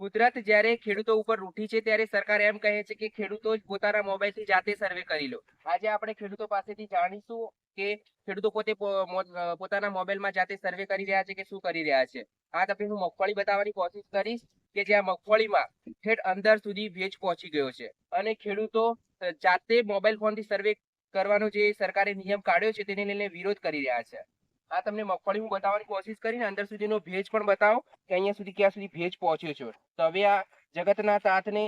કુદરત જ્યારે ખેડૂતો ઉપર રૂઠી છે ત્યારે સરકાર એમ કહે છે કે ખેડૂતો જ પોતાના મોબાઈલથી જાતે સર્વે કરી લો. આજે આપણે ખેડૂતો પાસેથી જાણીશું કે ખેડૂતો પોતે પોતાના મોબાઈલમાં જાતે સર્વે કરી રહ્યા છે કે શું કરી રહ્યા છે. આ તમને હું મગફળી બતાવવાની કોશિશ કરીશ કે જ્યાં મગફળીમાં ઠેઠ અંદર સુધી ભેજ પહોંચી ગયો છે. અને ખેડૂતો જાતે મોબાઈલ ફોનથી સર્વે કરવાનો જે સરકારે નિયમ કાઢ્યો છે, તેને લઈને વિરોધ કરી રહ્યા છે. આ તમને મગફળી હું બતાવવાની કોશિશ કરીને અંદર સુધીનો ભેજ પણ બતાવો કે અહીંયા સુધી ક્યાં સુધી ભેજ પહોંચ્યો છે. તો હવે આ જગતના તાતને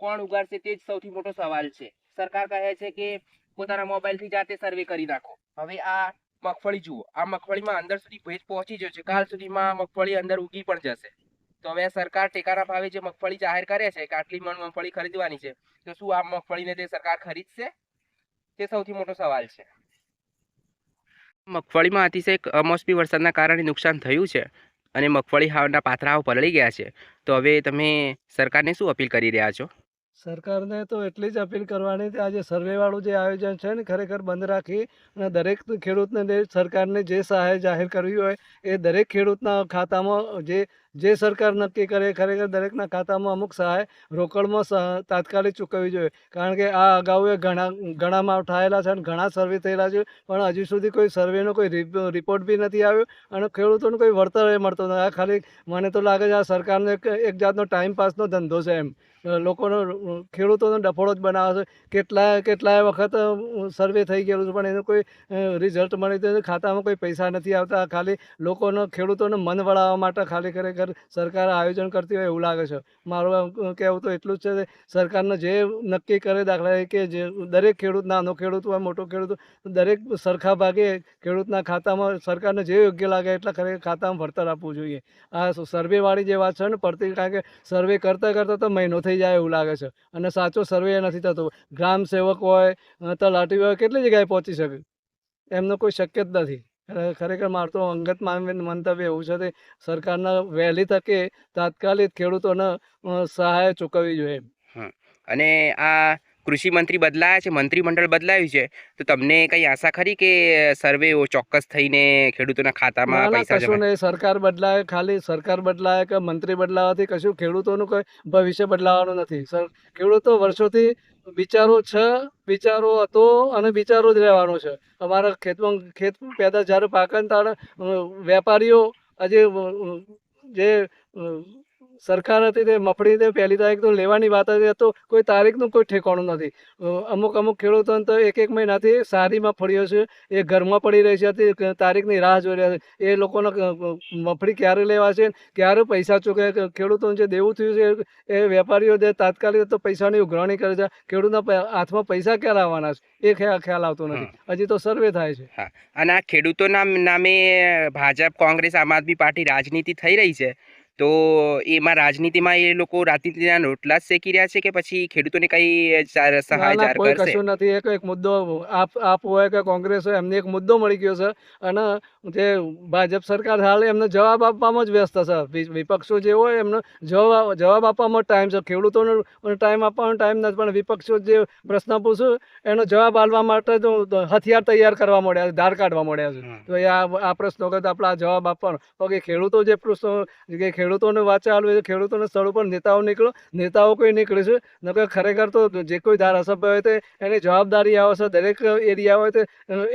કોણ ઉગાડશે તે જ સૌથી મોટો સવાલ છે. સરકાર કહે છે કે પોતાના મોબાઈલથી જાતે સર્વે કરી નાખો. હવે આ મગફળી જુઓ. આ મગફળીમાં અંદર સુધી ભેજ પહોંચી ગયો છે. કાલ સુધીમાં મગફળી અંદર ઉગી પણ જશે. તો હવે સરકાર ટેકાના ભાવે જે મગફળી જાહેર કરે છે, કે આટલી મણ મગફળી ખરીદવાની છે, તો શું આ મગફળીને તે સરકાર ખરીદશે? તે સૌથી મોટો સવાલ છે. મગફળીમાં અતિશય કમોસમી વરસાદના કારણે નુકસાન થયું છે અને મગફળી હાવના પાથરાઓ પલળી ગયા છે. તો હવે તમે સરકારને શું અપીલ કરી રહ્યા છો? સરકારને તો એટલી જ અપીલ કરવાની કે આ જે સર્વેવાળું જે આયોજન છે ને ખરેખર બંધ રાખી અને દરેક ખેડૂતને સરકારને જે સહાય જાહેર કરવી હોય એ દરેક ખેડૂતના ખાતામાં જે જે સરકાર નક્કી કરે ખરેખર દરેકના ખાતામાં અમુક સહાય રોકડમાં તાત્કાલિક ચૂકવવી જોઈએ. કારણ કે આ અગાઉ એ ઘણા, ઘણામાં થયેલા છે અને ઘણા સર્વે થયેલા છે, પણ હજુ સુધી કોઈ સર્વેનો કોઈ રિપ- રિપોર્ટ બી નથી આવ્યો અને ખેડૂતોને કોઈ વળતર એ મળતો નથી. આ ખાલી મને તો લાગે છે આ સરકારનો એક એક જાતનો ટાઈમ પાસનો ધંધો છે એમ. લોકોનો, ખેડૂતોનો ડફોડો જ બનાવે છે. કેટલા કેટલાય વખત સર્વે થઈ ગયેલું છે, પણ એનું કોઈ રિઝલ્ટ મળી તો ખાતામાં કોઈ પૈસા નથી આવતા. ખાલી લોકોનો, ખેડૂતોને મન વળાવવા માટે ખાલી ખરેખર સરકાર આયોજન કરતી હોય એવું લાગે છે. મારું કહેવું તો એટલું જ છે સરકારને જે નક્કી કરે દાખલા કે જે દરેક ખેડૂત, નાનો ખેડૂત હોય, મોટો ખેડૂત દરેક સરખા ભાગે ખેડૂતના ખાતામાં સરકારને જે યોગ્ય લાગે એટલા ખરેખર ખાતામાં વળતર આપવું જોઈએ. આ સર્વેવાળી જે વાત છે ને પડતી, કારણ કે સર્વે કરતાં કરતાં તો મહિનો થઈ જાય એવું લાગે છે. અને સાચો સર્વે નથી થતો. ગ્રામ સેવક હોય તલાટી હોય, કેટલી જગ્યાએ પહોંચી શકે? એમનો કોઈ શક્ય જ નથી. ખરેખર મારું તો અંગત મંતવ્ય એવું છે કે સરકારના વહેલી તકે તાત્કાલિક ખેડૂતોને સહાય ચૂકવવી જોઈએ અને આ કૃષિ મંત્રી બદલાયા છે મંત્રીમંડળ બદલાયું છે તો તમને કઈ આશા ખરી કે સર્વે ચોક્કસ થઈને ખેડૂતોના ખાતામાં પૈસા કશું નહીં. સરકાર બદલાય ખાલી સરકાર બદલાય કે મંત્રી બદલાવાથી કશું ખેડૂતોનું કોઈ ભવિષ્ય બદલાવાનું નથી. સર ખેડૂતો વર્ષોથી વિચારો છે, વિચારો હતો અને વિચારો જ રહેવાનો છે. અમારા ખેતમાં ખેત પેદા જ્યારે પાકન ને વેપારીઓ આજે જે સરકાર હતી તે મફળી તે પહેલી તારીખ તો લેવાની વાત હતી તો કોઈ તારીખનું કોઈ ઠેકાણું નથી. અમુક અમુક ખેડૂતોને તો એક એક મહિનાથી સારીમાં ફળીઓ છે એ ઘરમાં પડી રહી છે તારીખની રાહ જોઈ રહ્યા છે. એ લોકોને ક- ક્યારે લેવા છે ક્યારે પૈસા ચૂકે ખેડૂતોને જે દેવું થયું છે એ વેપારીઓ જે તાત્કાલિક તો પૈસાની ઉઘરાણી કરે છે ખેડૂતના હાથમાં પૈસા ક્યારે આવવાના છે એ ખ્યાલ ખ્યાલ આવતો નથી. હજી તો સર્વે થાય છે. અને આ ખેડૂતોના નામે ભાજપ કોંગ્રેસ આમ આદમી પાર્ટી રાજનીતિ થઈ રહી છે. તો એમાં રાજનીતિમાં એ લોકો રાજનીતિના રોટલા જ શેકી રહ્યા છે કે પછી ખેડૂતોને કઈ સહાય જાહેર કરશે? કશું નથી. એક એક મુદ્દો આપ આપ હોય કે કોંગ્રેસ હોય એમને એક મુદ્દો મળી ગયો છે અને જે ભાજપ સરકાર હાલ એમને જવાબ આપવામાં જ વ્યસ્ત છે વિપક્ષો જે હોય એમનો જવાબ જવાબ આપવામાં ટાઈમ છે ખેડૂતોનો ટાઈમ આપવાનો ટાઈમ નથી પણ વિપક્ષો જે પ્રશ્ન પૂછું એનો જવાબ આપવા માટે તો હથિયાર તૈયાર કરવા મળ્યા છે ધાર કાઢવા મળ્યા છે. તો આ આ પ્રશ્નો કરતા આપણે જવાબ આપવાનો. તો કે ખેડૂતો જે પ્રશ્નો કે ખેડૂતોને વાંચા ચાલુ છે ખેડૂતોના સ્થળ ઉપર નેતાઓ નીકળો. નેતાઓ કોઈ નીકળે છે? નકર ખરેખર તો જે કોઈ ધારાસભ્ય હોય તે એની જવાબદારી આવે છે. દરેક એરિયા હોય તે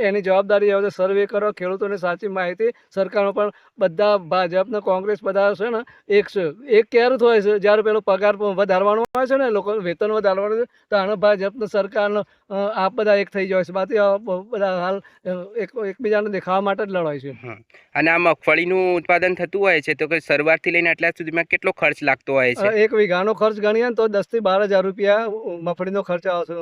એની જવાબદારી આવે છે. સર્વે કરો. ખેડૂતોને સાચી માહિતી સરકારમાં પણ બધા ભાજપને કોંગ્રેસ બધા છે ને, એક છે. એક ક્યારે થાય છે? જ્યારે પેલો પગાર વધારવાનો હોય છે ને, લોકો વેતન વધારવાનું છે, તો આનો ભાજપને સરકારનો આ બધા એક થઈ જાય છે. બાકી બધા હાલ એક, એકબીજાને દેખાવા માટે જ લડાય છે. અને આ મગફળીનું ઉત્પાદન થતું હોય છે, તો કે શરૂઆતથી લઈને આટલા સુધીમાં કેટલો ખર્ચ લાગતો હોય છે? એક વીઘાનો ખર્ચ ગણીએ તો દસથી બાર હજાર રૂપિયા મગફળીનો ખર્ચ આવશે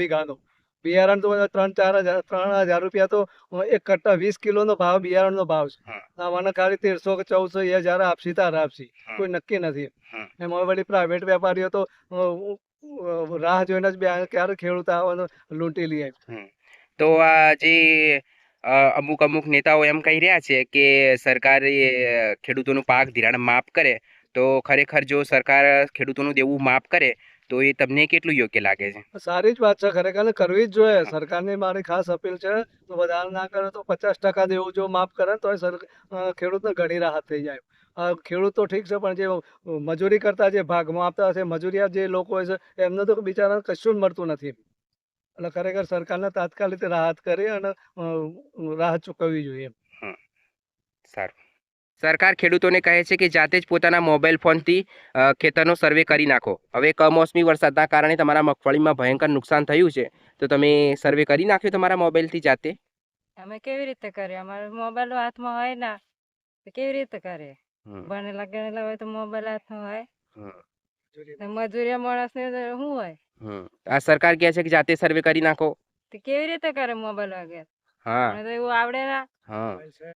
વીઘાનો. બિયારણ તો ત્રણ ચાર હજાર ત્રણ હજાર રૂપિયા તો એક કટ્ટા વીસ કિલોનો ભાવ બિયારણનો ભાવ છે. હા. ખાલી તેરસો કે ચૌદસો એ હજાર આપશી તાર આપસી કોઈ નક્કી નથી. એમાં વળી પ્રાઇવેટ વેપારીઓ તો રાહ જોઈને જ બે ક્યારે ખેડૂત આવવાનો લૂંટી લઈએ તો આ જે અમુક અમુક નેતાઓ એમ કહી રહ્યા છે કે સરકારે ખેડૂતોનું પાક ધિરાણ માફ કરે. તો ખરેખર જો સરકાર ખેડૂતોનું દેવું માફ કરે તો એ તમને કેટલું યોગ્ય લાગે છે? સારી જ વાત છે ખરેખર કરવી જ જોઈએ. સરકારની મારી ખાસ અપીલ છે તો વધારે ના કરે તો પચાસ ટકા દેવું જો માફ કરે તો સર ખેડૂતને ઘણી રાહત થઈ જાય. ખેડૂત તો ઠીક છે પણ જે મજૂરી કરતા જે ભાગમાં આપતા હશે મજૂરિયા જે લોકો હોય છે એમને તો બિચારાને કશું જ મળતું નથી. એટલે ખરેખર સરકારને તાત્કાલિક રાહત કરી અને રાહત ચૂકવવી જોઈએ સારું. સરકાર ખેડૂતોને કહે છે કે જાતે જ પોતાના મોબાઈલ ફોનથી ખેતરનો સર્વે કરી નાખો. હવે કમોસમી વરસાદના કારણે તમારા મગફળીમાં ભયંકર નુકસાન થયું છે. તો તમે સર્વે કરી નાખ્યો તમારા મોબાઈલથી જાતે? અમે કેવી રીતે કરીએ? અમારો મોબાઈલ હાથમાં હોય ના. કેવી રીતે કરીએ? ભણેલા ગણેલા હોય તો મોબાઈલ હાથમાં હોય. મજૂરિયા માણસ ને શું હોય? હમ. આ સરકાર કહે છે કે જાતે સર્વે કરી નાખો. તો કેવી રીતે કરે મોબાઈલ વગર? હા. મને તો એવું આવડે ના. હા.